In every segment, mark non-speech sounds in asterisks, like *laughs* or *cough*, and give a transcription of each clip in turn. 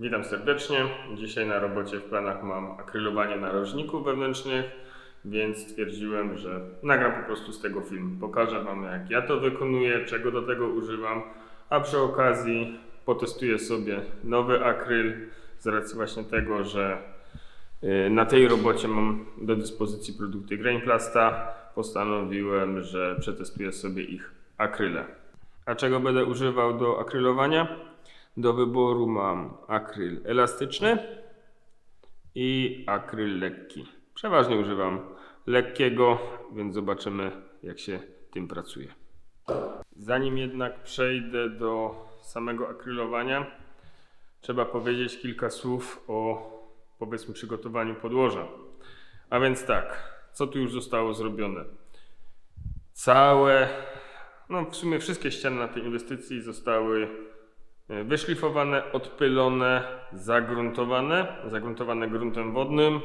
Witam serdecznie. Dzisiaj na robocie w planach mam akrylowanie narożników wewnętrznych, więc stwierdziłem, że nagram po prostu z tego film. Pokażę Wam jak ja to wykonuję, czego do tego używam, a przy okazji potestuję sobie nowy akryl z racji właśnie tego, że y, na tej robocie mam do dyspozycji produkty Grainplasta. Postanowiłem, że przetestuję sobie ich akryle. A czego będę używał do akrylowania? Do wyboru mam akryl elastyczny i akryl lekki. Przeważnie używam lekkiego, więc zobaczymy jak się tym pracuje. Zanim jednak przejdę do samego akrylowania, trzeba powiedzieć kilka słów o powiedzmy przygotowaniu podłoża. A więc tak, co tu już zostało zrobione? Całe, no w sumie wszystkie ściany na tej inwestycji zostały wyszlifowane, odpylone, zagruntowane, zagruntowane gruntem wodnym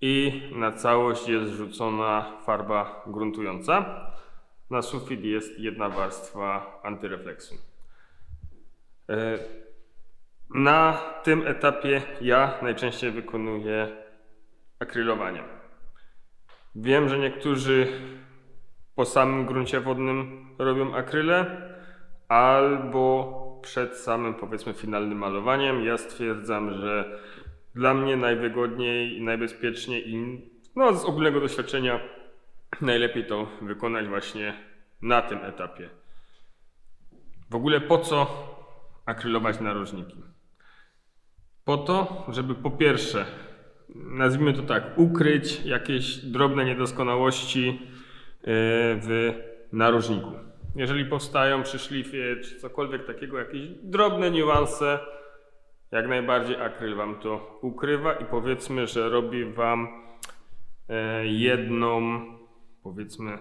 i na całość jest rzucona farba gruntująca. Na sufit jest jedna warstwa antyrefleksu. E, Na tym etapie ja najczęściej wykonuję akrylowanie. Wiem, że niektórzy po samym gruncie wodnym robią akryle, albo przed samym powiedzmy finalnym malowaniem. Ja stwierdzam, że dla mnie najwygodniej najbezpieczniej i no, z ogólnego doświadczenia najlepiej to wykonać właśnie na tym etapie. W ogóle po co akrylować narożniki? Po to, żeby po pierwsze, nazwijmy to tak, ukryć jakieś drobne niedoskonałości e, w narożniku. Jeżeli powstają przy szlifie czy cokolwiek takiego, jakieś drobne niuanse, jak najbardziej akryl Wam to ukrywa i powiedzmy, że robi Wam e, jedną, powiedzmy,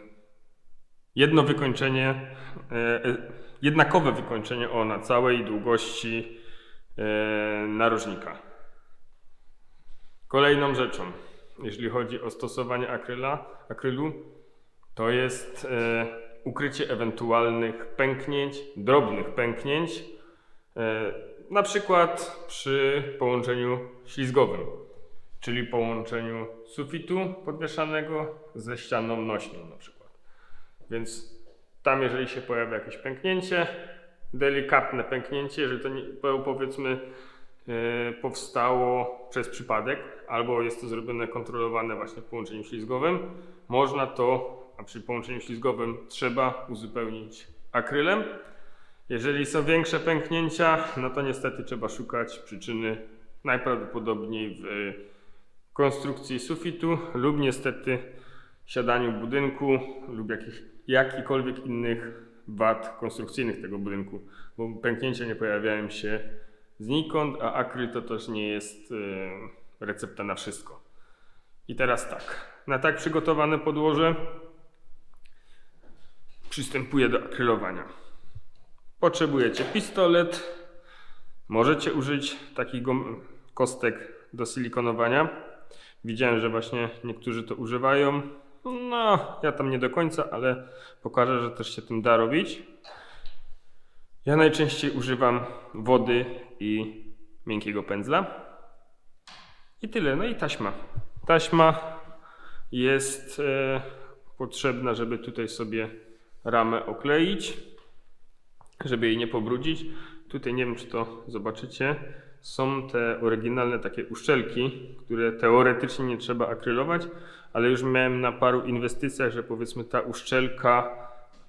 jedno wykończenie, e, e, jednakowe wykończenie o na całej długości narożnika. Kolejną rzeczą, jeśli chodzi o stosowanie akryla, akrylu, to jest ukrycie ewentualnych pęknięć, drobnych pęknięć, e, na przykład przy połączeniu ślizgowym, czyli połączeniu sufitu podwieszanego ze ścianą nośną na przykład. Więc tam, jeżeli się pojawia jakieś pęknięcie, delikatne pęknięcie, że to nie, po- powiedzmy e, powstało przez przypadek, albo jest to zrobione kontrolowane właśnie w połączeniu ślizgowym, można to, a przy połączeniu ślizgowym trzeba uzupełnić akrylem. Jeżeli są większe pęknięcia, no to niestety trzeba szukać przyczyny najprawdopodobniej w konstrukcji sufitu lub niestety siadaniu budynku lub jakich, jakichkolwiek innych wad konstrukcyjnych tego budynku, bo pęknięcia nie pojawiają się znikąd, a akryl to też nie jest e, recepta na wszystko. I teraz tak, na tak przygotowane podłoże przystępuję do akrylowania. Potrzebujecie pistolet, możecie użyć takich kostek do silikonowania. Widziałem, że właśnie niektórzy to używają. No, ja tam nie do końca, ale pokażę, że też się tym da robić. Ja najczęściej używam wody i miękkiego pędzla. I tyle. No i taśma. Taśma jest e, potrzebna, żeby tutaj sobie ramę okleić, żeby jej nie pobrudzić. Tutaj nie wiem, czy to zobaczycie. Są te oryginalne takie uszczelki, które teoretycznie nie trzeba akrylować, ale już miałem na paru inwestycjach, że powiedzmy ta uszczelka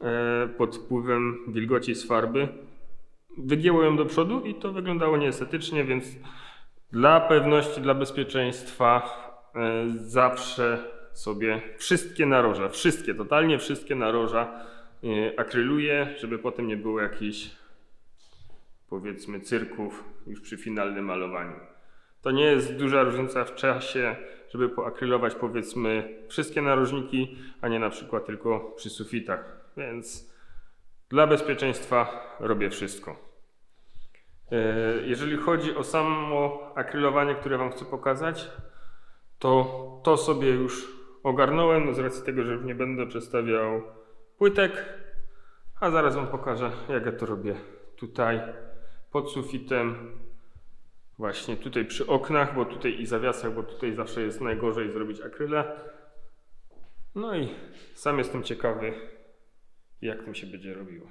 e, pod wpływem wilgoci z farby wygięło ją do przodu i to wyglądało nieestetycznie, więc dla pewności, dla bezpieczeństwa e, zawsze sobie wszystkie naroża, wszystkie, totalnie wszystkie naroża akryluję, żeby potem nie było jakichś powiedzmy cyrków już przy finalnym malowaniu. To nie jest duża różnica w czasie, żeby poakrylować powiedzmy wszystkie narożniki, a nie na przykład tylko przy sufitach. Więc dla bezpieczeństwa robię wszystko. E, Jeżeli chodzi o samo akrylowanie, które Wam chcę pokazać, to to sobie już ogarnąłem z racji tego, że nie będę przedstawiał płytek, a zaraz Wam pokażę, jak ja to robię tutaj pod sufitem. właśnie tutaj przy oknach, bo tutaj i zawiasach, bo tutaj zawsze jest najgorzej zrobić akrylę. No i sam jestem ciekawy, jak tym się będzie robiło.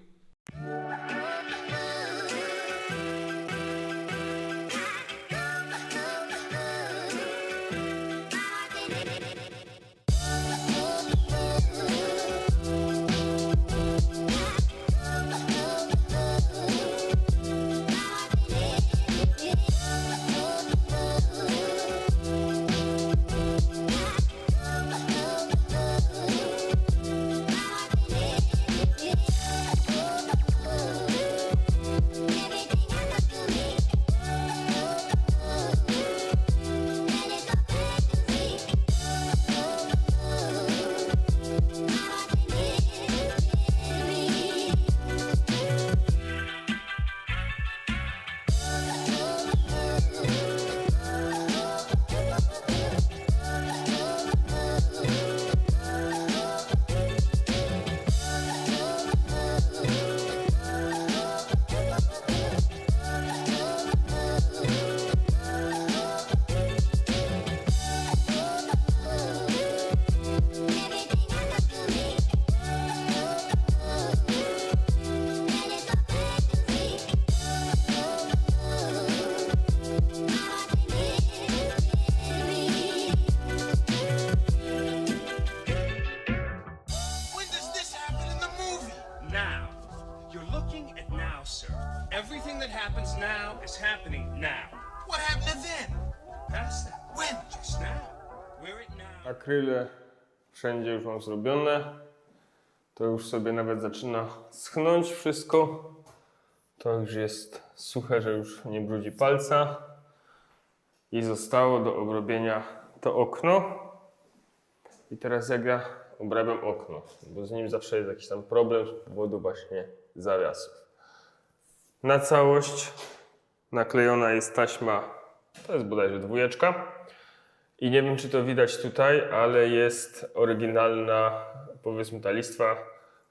Akryle wszędzie już mam zrobione. To już sobie nawet zaczyna schnąć wszystko. To już jest suche, że już nie brudzi palca. I zostało do obrobienia to okno. I teraz jak ja obrabiam okno, bo z nim zawsze jest jakiś tam problem z powodu właśnie zawiasów. Na całość naklejona jest taśma, to jest bodajże dwójeczka. I nie wiem, czy to widać tutaj, ale jest oryginalna, powiedzmy, ta listwa,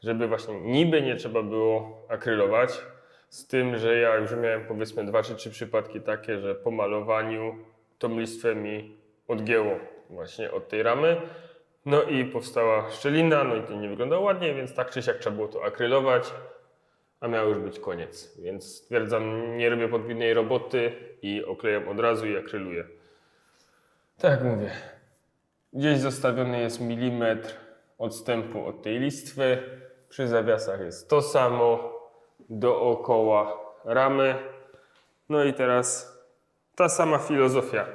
żeby właśnie niby nie trzeba było akrylować. Z tym, że ja już miałem powiedzmy dwa czy trzy przypadki takie, że po malowaniu tą listwę mi odgięło właśnie od tej ramy. No i powstała szczelina, no i to nie wyglądało ładnie, więc tak czy siak trzeba było to akrylować, a miał już być koniec. Więc stwierdzam, nie robię podwójnej roboty i oklejam od razu i akryluję. Tak mówię, gdzieś zostawiony jest milimetr odstępu od tej listwy. Przy zawiasach jest to samo, dookoła ramy. No i teraz ta sama filozofia,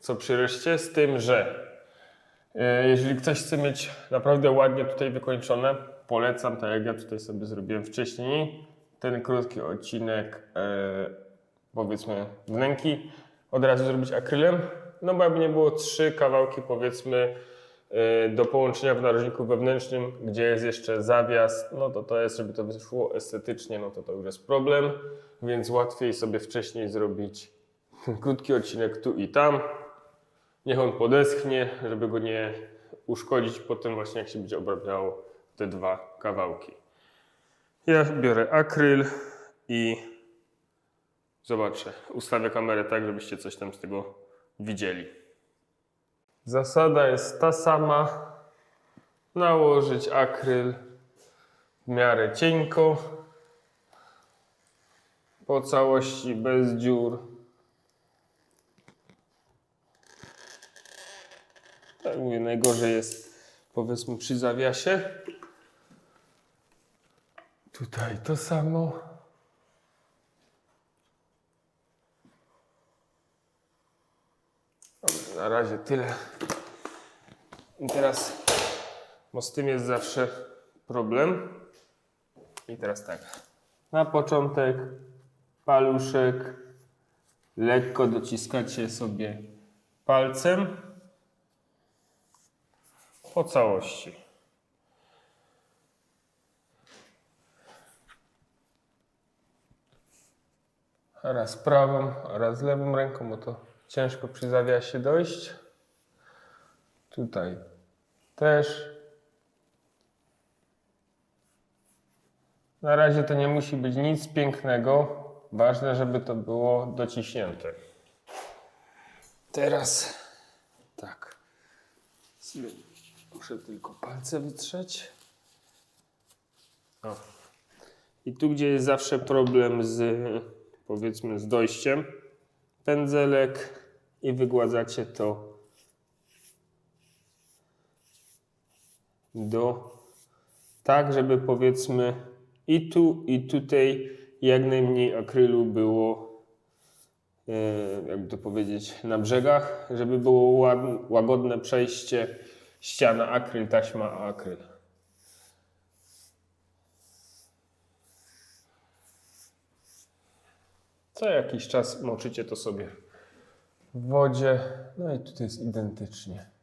co przy reszcie, z tym, że e, jeżeli ktoś chce mieć naprawdę ładnie tutaj wykończone, polecam, tak jak ja tutaj sobie zrobiłem wcześniej, ten krótki odcinek, e, powiedzmy, wnęki, od razu zrobić akrylem, no bo jakby nie było trzy kawałki, powiedzmy, e, do połączenia w narożniku wewnętrznym, gdzie jest jeszcze zawias, no to to jest, żeby to wyszło estetycznie, no to to już jest problem, więc łatwiej sobie wcześniej zrobić *laughs* krótki odcinek tu i tam. Niech on podeschnie, żeby go nie uszkodzić potem właśnie jak się będzie obrabiało te dwa kawałki. Ja biorę akryl i zobaczę. Ustawię kamerę tak, żebyście coś tam z tego widzieli. Zasada jest ta sama. Nałożyć akryl w miarę cienko. Po całości bez dziur. Tak mówię, najgorzej jest powiedzmy przy zawiasie. Tutaj to samo. Na razie tyle. I teraz, bo z tym jest zawsze problem. I teraz tak. Na początek paluszek. Lekko dociskacie sobie palcem po całości. Raz prawą, raz lewą ręką, bo to ciężko przy zawiasie dojść. Tutaj też. Na razie to nie musi być nic pięknego. Ważne, żeby to było dociśnięte. teraz tak. Muszę tylko palce wytrzeć. O. I tu, gdzie jest zawsze problem z, powiedzmy, z dojściem, pędzelek i wygładzacie to do tak, żeby powiedzmy i tu, i tutaj jak najmniej akrylu było, e, jakby to powiedzieć, na brzegach, żeby było łagodne przejście ściana akryl, taśma akryl. Co jakiś czas moczycie to sobie w wodzie, no i tutaj jest identycznie.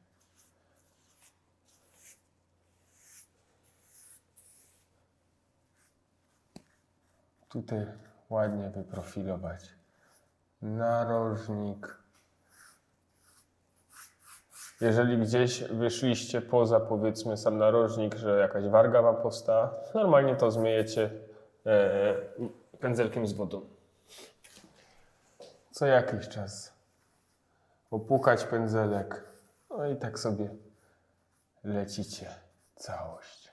tutaj ładnie wyprofilować narożnik. Jeżeli gdzieś wyszliście poza powiedzmy sam narożnik, że jakaś warga wam powstała, normalnie to zmyjecie e, pędzelkiem z wodą. Co jakiś czas opłukać pędzelek, no i tak sobie lecicie całość.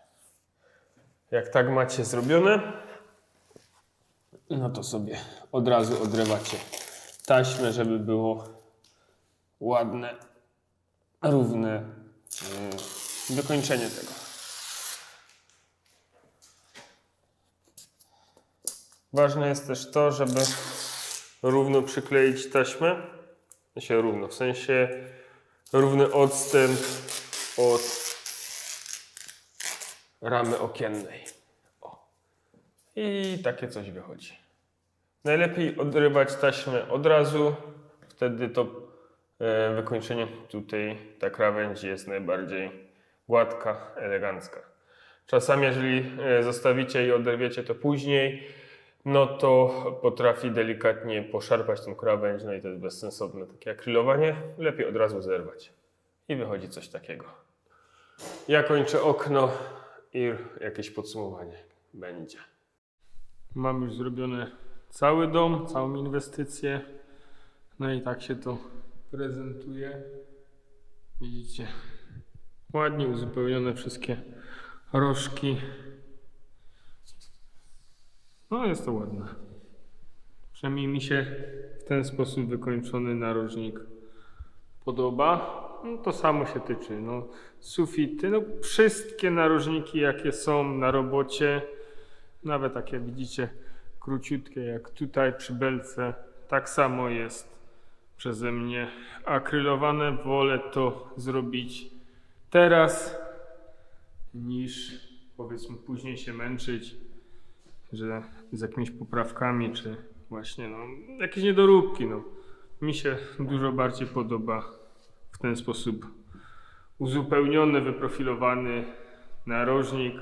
Jak tak macie zrobione, no to sobie od razu odrywacie taśmę, żeby było ładne, równe yy, wykończenie tego. Ważne jest też to, żeby równo przykleić taśmę. Sensie równo, w sensie równy odstęp od ramy okiennej. I takie coś wychodzi. Najlepiej odrywać taśmę od razu, wtedy to e, wykończenie tutaj, ta krawędź jest najbardziej gładka, elegancka. Czasami, jeżeli e, zostawicie i oderwiecie to później, no to potrafi delikatnie poszarpać tą krawędź, no i to jest bezsensowne takie akrylowanie. Lepiej od razu zerwać. I wychodzi coś takiego. Ja kończę okno i jakieś podsumowanie będzie. Mam już zrobiony cały dom, całą inwestycję. No i tak się to prezentuje. Widzicie, ładnie uzupełnione wszystkie rożki. No jest to ładne. Przynajmniej mi się w ten sposób wykończony narożnik podoba. No, to samo się tyczy. No, sufity, no, wszystkie narożniki jakie są na robocie, nawet takie widzicie króciutkie jak tutaj przy belce, tak samo jest przeze mnie akrylowane. Wolę to zrobić teraz niż powiedzmy później się męczyć, że z jakimiś poprawkami czy właśnie no, jakieś niedoróbki. No. Mi się dużo bardziej podoba w ten sposób uzupełniony, wyprofilowany narożnik.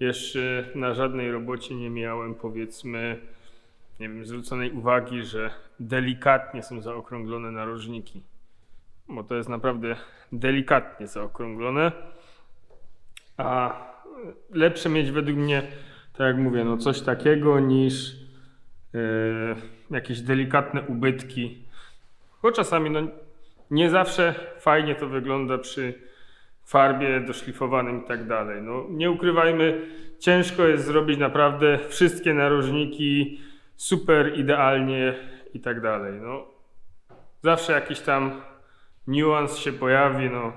Jeszcze na żadnej robocie nie miałem, powiedzmy, nie wiem, zwróconej uwagi, że delikatnie są zaokrąglone narożniki. Bo to jest naprawdę delikatnie zaokrąglone. A lepsze mieć według mnie, tak jak mówię, no coś takiego niż e, jakieś delikatne ubytki. Bo czasami no, nie zawsze fajnie to wygląda przy farbie doszlifowanym i tak dalej. No, nie ukrywajmy, ciężko jest zrobić naprawdę wszystkie narożniki super idealnie i tak dalej. No, zawsze jakiś tam niuans się pojawi. No,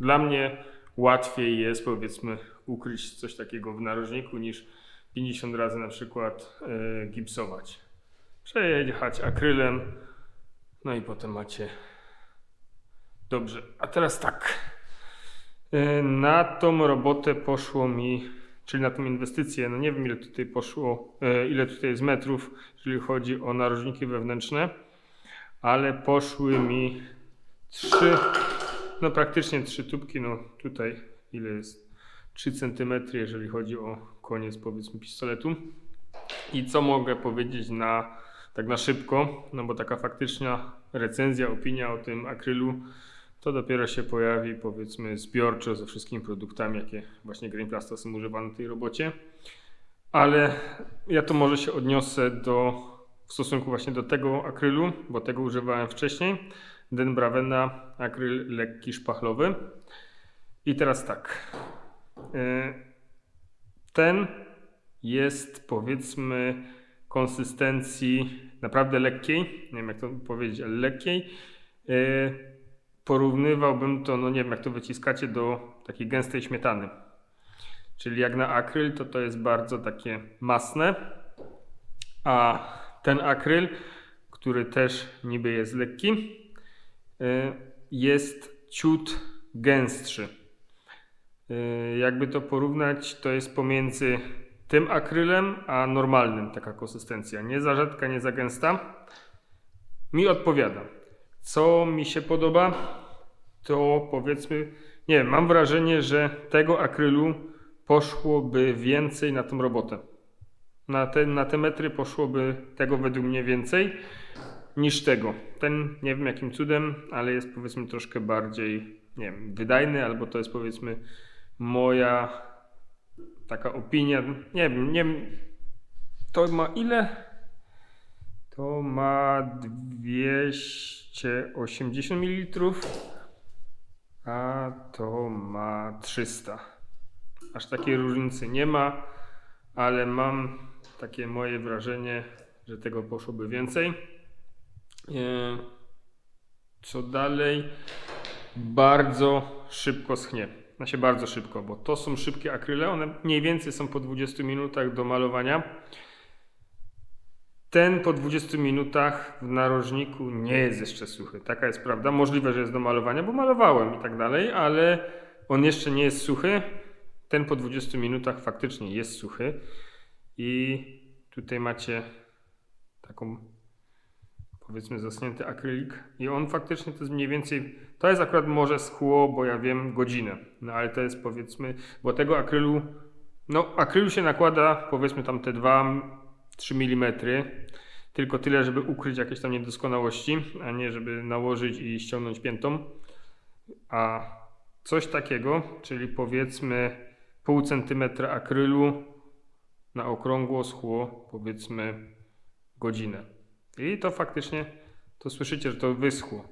dla mnie łatwiej jest powiedzmy ukryć coś takiego w narożniku niż 50 razy na przykład e, gipsować. Przejechać akrylem, no i potem macie dobrze. A teraz tak. E, Na tą robotę poszło mi, czyli na tą inwestycję, no nie wiem ile tutaj poszło, e, ile tutaj jest metrów, jeżeli chodzi o narożniki wewnętrzne, ale poszły mi trzy, no praktycznie trzy tubki, no tutaj ile jest 3 cm, jeżeli chodzi o koniec powiedzmy pistoletu. I co mogę powiedzieć na tak na szybko, no bo taka faktyczna recenzja, opinia o tym akrylu to dopiero się pojawi powiedzmy zbiorczo ze wszystkimi produktami, jakie właśnie Greenplasta są używane w tej robocie. Ale ja to może się odniosę do w stosunku właśnie do tego akrylu, bo tego używałem wcześniej, Den Bravena akryl lekki szpachlowy. I teraz tak. E, Ten jest powiedzmy konsystencji naprawdę lekkiej, nie wiem jak to powiedzieć, ale lekkiej. E, Porównywałbym to, no nie wiem jak to wyciskacie, do takiej gęstej śmietany. Czyli jak na akryl, to to jest bardzo takie masne, a ten akryl, który też niby jest lekki, y, jest ciut gęstszy. Y, Jakby to porównać, to jest pomiędzy tym akrylem a normalnym taka konsystencja. Nie za rzadka, nie za gęsta. Mi odpowiada. Co mi się podoba, to powiedzmy, nie mam wrażenie, że tego akrylu poszłoby więcej na tą robotę. Na te, na te metry poszłoby tego według mnie więcej niż tego. Ten nie wiem jakim cudem, ale jest powiedzmy troszkę bardziej, nie wiem, wydajny, albo to jest powiedzmy moja taka opinia. Nie wiem, nie. To ma ile? To ma 280 ml, a to ma 300. Aż takiej różnicy nie ma, ale mam takie moje wrażenie, że tego poszłoby więcej. E, Co dalej? Bardzo szybko schnie. Znaczy bardzo szybko, bo to są szybkie akryle, one mniej więcej są po 20 minutach do malowania. Ten po 20 minutach w narożniku nie jest jeszcze suchy. Taka jest prawda. Możliwe, że jest do malowania, bo malowałem i tak dalej, ale on jeszcze nie jest suchy. Ten po 20 minutach faktycznie jest suchy. I tutaj macie taką powiedzmy zasnięty akrylik i on faktycznie to jest mniej więcej, to jest akurat może schło, bo ja wiem, godzinę, no ale to jest powiedzmy, bo tego akrylu, no akrylu się nakłada powiedzmy tam te 2-3 mm, tylko tyle, żeby ukryć jakieś tam niedoskonałości, a nie żeby nałożyć i ściągnąć piętą, a coś takiego, czyli powiedzmy pół centymetra akrylu na okrągło schło powiedzmy godzinę. I to faktycznie, to słyszycie, że to wyschło.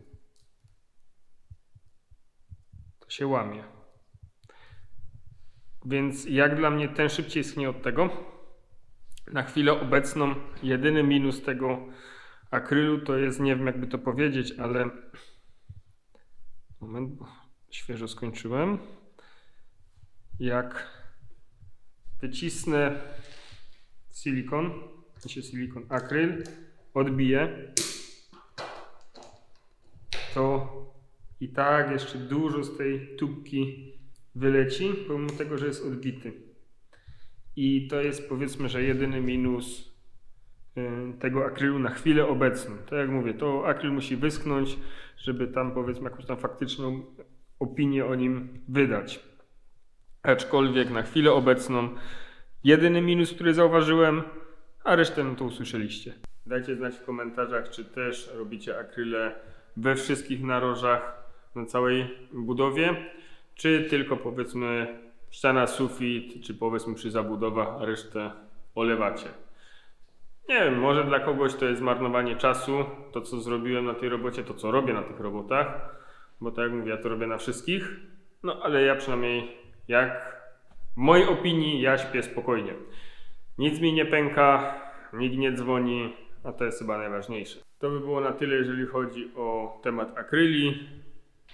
To się łamie. Więc jak dla mnie ten szybciej schnie od tego. Na chwilę obecną jedyny minus tego akrylu to jest, nie wiem jakby to powiedzieć, ale moment, bo świeżo skończyłem. Jak wycisnę silikon, się silikon, akryl, odbiję, to i tak jeszcze dużo z tej tubki wyleci, pomimo tego, że jest odbity. I to jest powiedzmy, że jedyny minus y, tego akrylu na chwilę obecną. Tak jak mówię, to akryl musi wyschnąć, żeby tam powiedzmy jakąś tam faktyczną opinię o nim wydać. Aczkolwiek na chwilę obecną jedyny minus, który zauważyłem, a resztę no to usłyszeliście. Dajcie znać w komentarzach, czy też robicie akryle we wszystkich narożach na całej budowie, czy tylko powiedzmy ściana, sufit, czy powiedzmy przy zabudowach, a resztę olewacie. Nie wiem, może dla kogoś to jest zmarnowanie czasu, to co zrobiłem na tej robocie, to co robię na tych robotach, bo tak jak mówię, ja to robię na wszystkich, no ale ja przynajmniej jak w mojej opinii ja śpię spokojnie. Nic mi nie pęka, nikt nie dzwoni, a to jest chyba najważniejsze. To by było na tyle, jeżeli chodzi o temat akryli.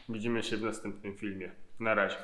Widzimy się w następnym filmie. Na razie.